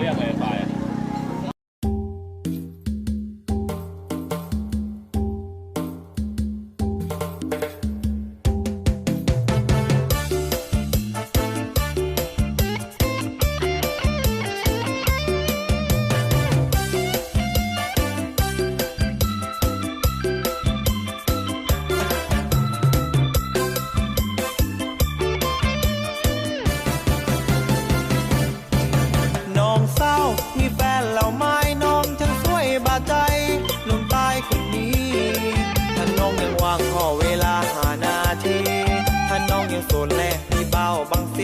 เรียกอะ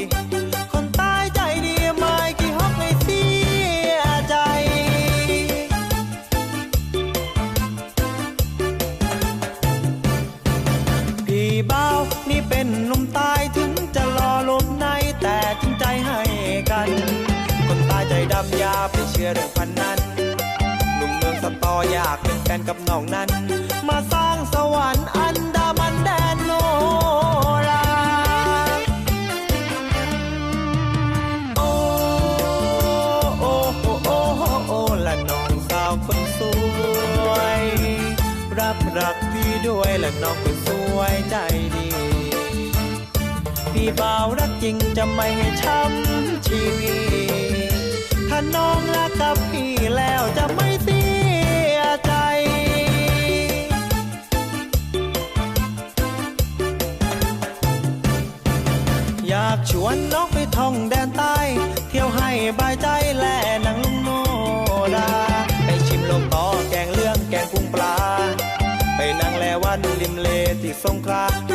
สิคนตายใจดีไม่กี่ฮอกไม่เสียใจ พี่เบานี่เป็นหนุ่มตายถึงจะรอลมในแต่จริงใจให้กัน คนตายใจดำอยาไปเชื่อเรื่องพันนั้นหนุ่มเมืองสตออยากเป็นแฟนกับน้องนั้น มาสร้า รับรักพี่ด้วยและน้องคนสวยใจดี พี่บ่าวรักจริงจะไม่ให้ช้ำชีวิตถ้าน้องรักกับพี่แล้วจะไม่เสียใจอยากชวนน้องไปท่องแดนใต้ เที่ยวให้บายใจและนังลุงโนรา สงขลา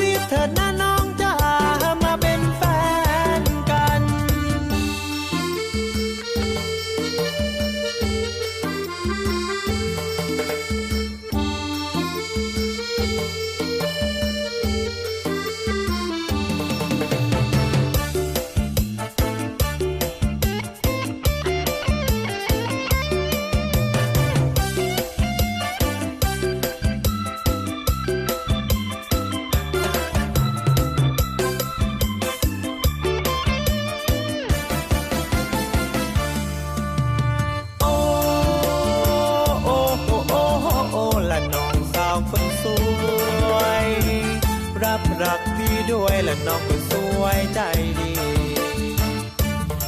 ยและน้องก็สวยใจดี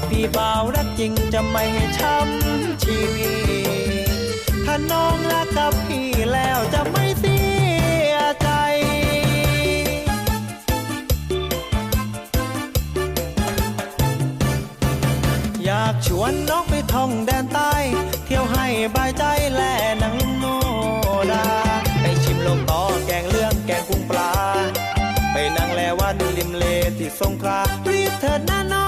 พี่บ่าวรักจริงจะไม่ให้ช้ำชีวิต ถ้าน้องรักกับพี่แล้วจะไม่เสียใจอยากชวนน้องไปท่องแดนใต้ เที่ยวให้บายใจและนังโนดาไปชิมลมต่อแกงเลืองแกงกุ้งปลา วันริมเลที่สงขลารีบเถิดนะน้อ